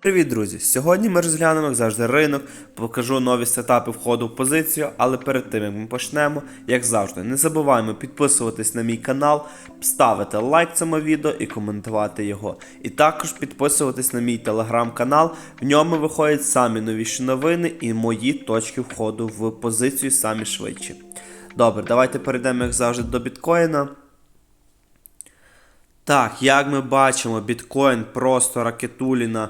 Привіт, друзі! Сьогодні ми розглянемо, завжди, ринок, покажу нові сетапи входу в позицію, але перед тим як ми почнемо, як завжди, не забуваємо підписуватись на мій канал, ставити лайк цьому відео і коментувати його. І також підписуватись на мій телеграм-канал. В ньому виходять самі новіші новини і мої точки входу в позицію самі швидші. Добре, давайте перейдемо, як завжди, до біткоїна. Так, як ми бачимо, біткоін просто ракетуліна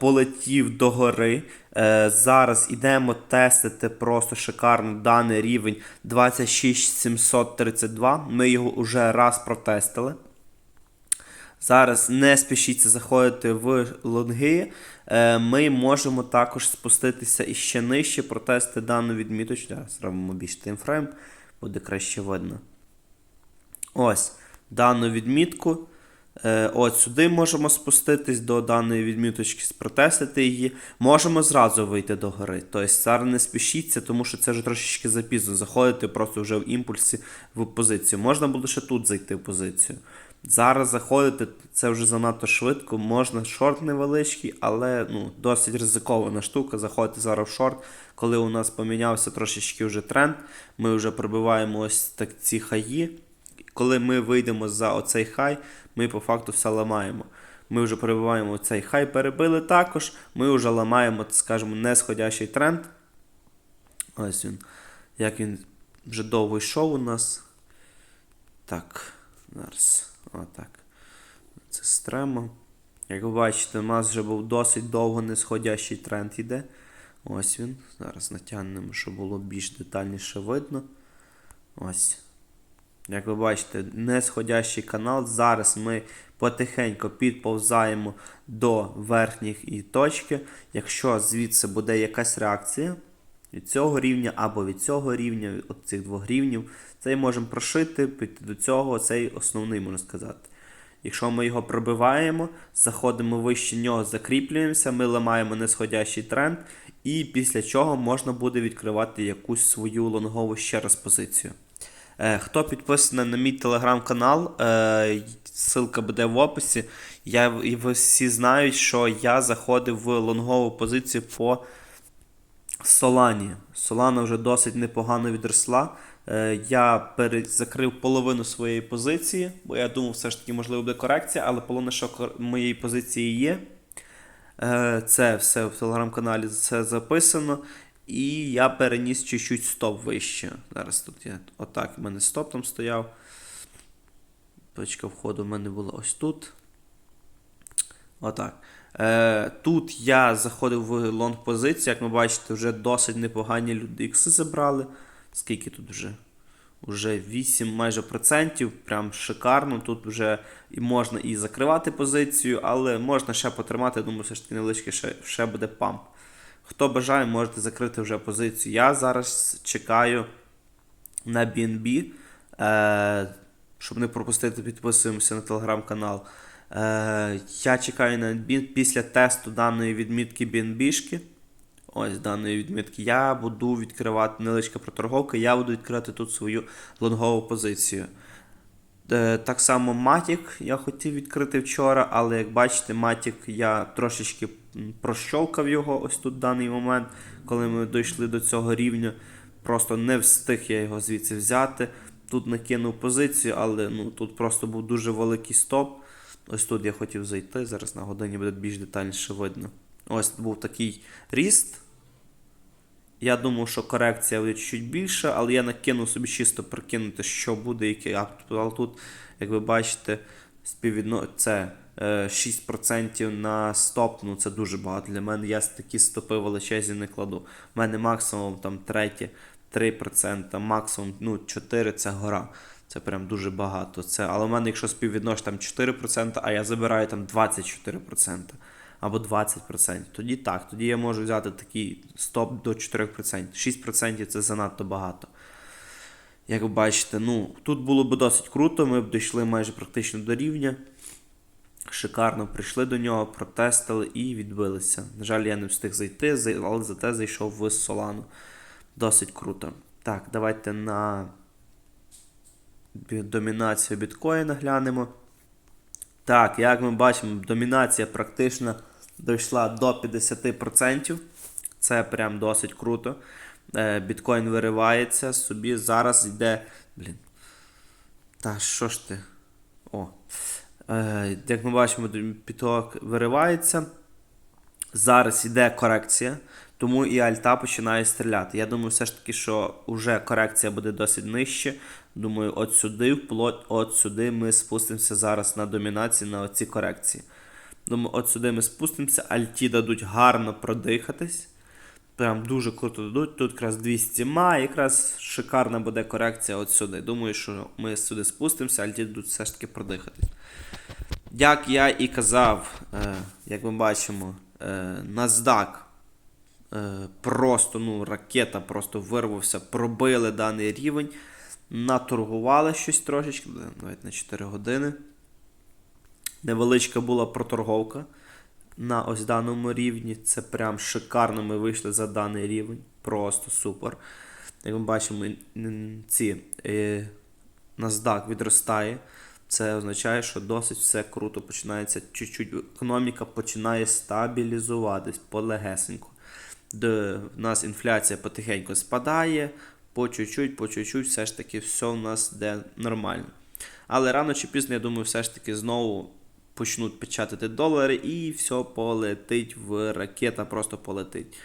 полетів до гори. Е, зараз ідемо тестити просто шикарно даний рівень 26732. Ми його вже раз протестили. Зараз не спішіться заходити в лонги. Е, Ми можемо також спуститися іще нижче, протести дану відміточку. Зробимо більш таймфрейм, буде краще видно. Ось дану відмітку. Е, От сюди можемо спуститись до даної відміточки, спротестити її. Можемо зразу вийти до гори. Тобто зараз не спішіться, тому що це вже трошечки запізно. Заходити просто вже в імпульсі в позицію. Можна було ще тут зайти в позицію. Зараз заходити це вже занадто швидко. Можна шорт невеличкий, але ну, досить ризикована штука. Заходити зараз в шорт, коли у нас помінявся трошечки вже тренд. Ми вже пробиваємо ось так ці хаї коли ми вийдемо за оцей хай, ми по факту все ламаємо. Ми вже перебуваємо цей хай, перебили також. Ми вже ламаємо, скажімо, несходящий тренд. Ось він. Як він вже довго йшов у нас. Так, зараз. Отак. Це стремо. Як ви бачите, у нас вже був досить довго несходящий тренд іде. Ось він. Зараз натягнемо, щоб було більш детальніше видно. Ось. Як ви бачите, несходящий канал. Зараз ми потихеньку підповзаємо до верхніх точки. Якщо звідси буде якась реакція від цього рівня або від цього рівня, від цих двох рівнів, цей можемо прошити, піти до цього, цей основний, можна сказати. Якщо ми його пробиваємо, заходимо вище нього, закріплюємося, ми ламаємо несходящий тренд, і після чого можна буде відкривати якусь свою лонгову ще раз позицію. Е, Хто підписаний на мій телеграм-канал, е, ссылка буде в описі. Я, і всі знають, що я заходив в лонгову позицію по Солані. Солана вже досить непогано відросла. Е, Я закрив половину своєї позиції, бо я думав, все ж таки, можливо, буде корекція, але половина що моєї позиції є. Це все в телеграм-каналі все записано. І я переніс чуть-чуть стоп вище. Зараз тут я отак в мене стоп там стояв. Точка входу в мене була ось тут. Отак. Е, Тут я заходив в лонг позицію. Як ви бачите, вже досить непогані люди ікси забрали. Скільки тут вже? Уже 8 майже процентів, прям шикарно. Тут вже і можна і закривати позицію, але можна ще потримати. Думаю, все ж таки невеличкий ще, ще буде памп. Хто бажає, можете закрити вже позицію. Я зараз чекаю на BNB. Е, щоб не пропустити, підписуємося на телеграм-канал. Е, я чекаю на BNB після тесту даної відмітки BNB-шки. Ось даної відмітки. Я буду відкривати невеличка проторговка, я буду відкривати тут свою лонгову позицію. Е, Так само Matic я хотів відкрити вчора, але як бачите, Matic я трошечки прощолкав його ось тут даний момент, коли ми дійшли до цього рівня. Просто не встиг я його звідси взяти. Тут накинув позицію, але ну, тут просто був дуже великий стоп. Ось тут я хотів зайти, зараз на годині буде більш детальніше видно. Ось був такий ріст. Я думав, що корекція буде чуть більше, але я накинув собі чисто прикинути, що буде, який. Але тут, як ви бачите, співвідно... це е, 6% на стоп, ну це дуже багато для мене. Я такі стопи величезні не кладу. У мене максимум там третє 3%, максимум ну, 4% це гора. Це прям дуже багато. Це, але в мене, якщо співвіднош там 4%, а я забираю там 24% або 20%, тоді так, тоді я можу взяти такий стоп до 4%. 6% це занадто багато. Як ви бачите, ну, тут було б досить круто, ми б дійшли майже практично до рівня. Шикарно прийшли до нього, протестили і відбилися. На жаль, я не встиг зайти, але зате зайшов в Солану. Досить круто. Так, давайте на домінацію біткоїна глянемо. Так, як ми бачимо, домінація практично дійшла до 50%. Це прям досить круто. Е, Біткоін виривається собі. Зараз йде. Блін. Та що ж ти? О. Е, як ми бачимо, поток виривається. Зараз йде корекція, тому і альта починає стріляти. Я думаю, все ж таки, що вже корекція буде досить нижче. Думаю, от сюди, вплоть, от сюди ми спустимося зараз на домінації на оці корекції. Думаю, от сюди ми спустимося, альті дадуть гарно продихатись. Прям дуже круто дадуть. Тут якраз 200 ма, якраз шикарна буде корекція от сюди. Думаю, що ми сюди спустимося, альті дадуть все ж таки продихатись. Як я і казав, е, як ми бачимо, е, NASDAQ е, просто, ну, ракета просто вирвався, пробили даний рівень, наторгували щось трошечки, навіть на 4 години. Невеличка була проторговка на ось даному рівні. Це прям шикарно ми вийшли за даний рівень. Просто супер. Як ми бачимо, ці е, NASDAQ відростає. Це означає, що досить все круто починається. Чуть-чуть економіка починає стабілізуватись полегесенько. Де в нас інфляція потихеньку спадає, по чуть-чуть, по чуть-чуть, все ж таки все в нас йде нормально. Але рано чи пізно, я думаю, все ж таки знову почнуть печатати долари і все полетить в ракета, просто полетить.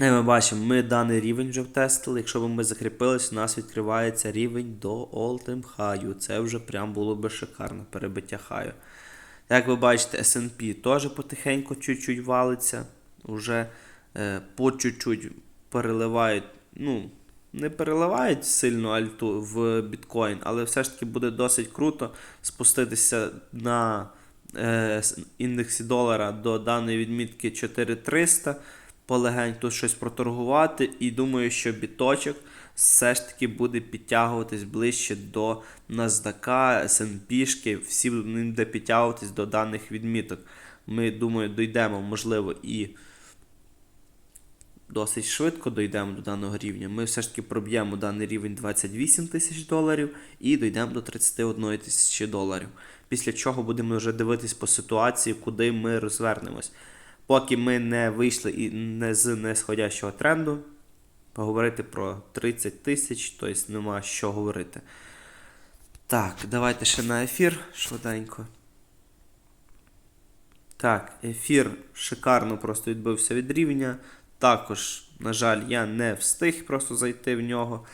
Ми бачимо, ми даний рівень вже втестили. Якщо б ми закріпились, у нас відкривається рівень до all-time high. Це вже прям було би шикарно перебиття хаю. Як ви бачите, SP теж потихеньку чуть-чуть валиться. Уже е, по чуть-чуть переливають, ну, не переливають сильно альту в біткоін, але все ж таки буде досить круто спуститися на е, індексі долара до даної відмітки 4300 полегень тут щось проторгувати, і думаю, що біточок все ж таки буде підтягуватись ближче до NASDAQ, S&P, всі буде підтягуватись до даних відміток. Ми, думаю, дійдемо, можливо, і досить швидко дійдемо до даного рівня. Ми все ж таки проб'ємо даний рівень 28 тисяч доларів і дійдемо до 31 тисячі доларів. Після чого будемо вже дивитись по ситуації, куди ми розвернемось. Поки ми не вийшли і не з несходящого тренду, поговорити про 30 тисяч, тобто нема що говорити. Так, давайте ще на ефір швиденько. Так, ефір шикарно просто відбився від рівня. Також, на жаль, я не встиг просто зайти в нього.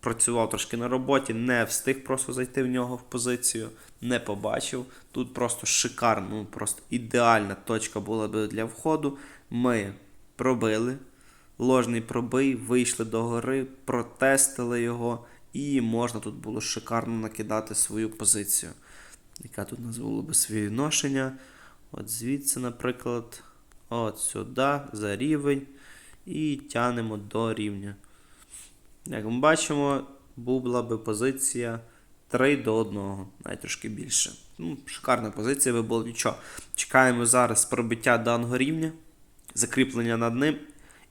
Працював трошки на роботі, не встиг просто зайти в нього в позицію, не побачив. Тут просто шикарно, ну, просто ідеальна точка була би для входу. Ми пробили ложний пробий, вийшли до гори, протестили його, і можна тут було шикарно накидати свою позицію. Яка тут назвало би своє відношення. От звідси, наприклад, от сюди, за рівень. І тянемо до рівня. Як ми бачимо, була би позиція 3 до 1, навіть трошки більше. Ну, шикарна позиція би була нічого. Чекаємо зараз пробиття даного рівня, закріплення над ним,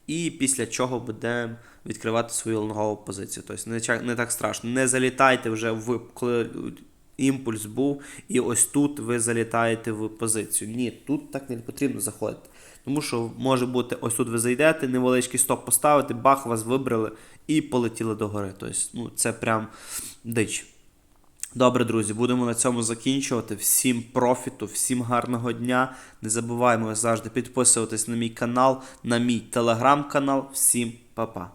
і після чого будемо відкривати свою лонгову позицію. Тобто не, не так страшно. Не залітайте вже в коли імпульс був, і ось тут ви залітаєте в позицію. Ні, тут так не потрібно заходити. Тому що може бути, ось тут ви зайдете, невеличкий стоп поставити, бах, вас вибрали і полетіли до гори. Тобто, ну, це прям дич. Добре, друзі, будемо на цьому закінчувати. Всім профіту, всім гарного дня. Не забуваємо завжди підписуватись на мій канал, на мій телеграм-канал. Всім па-па.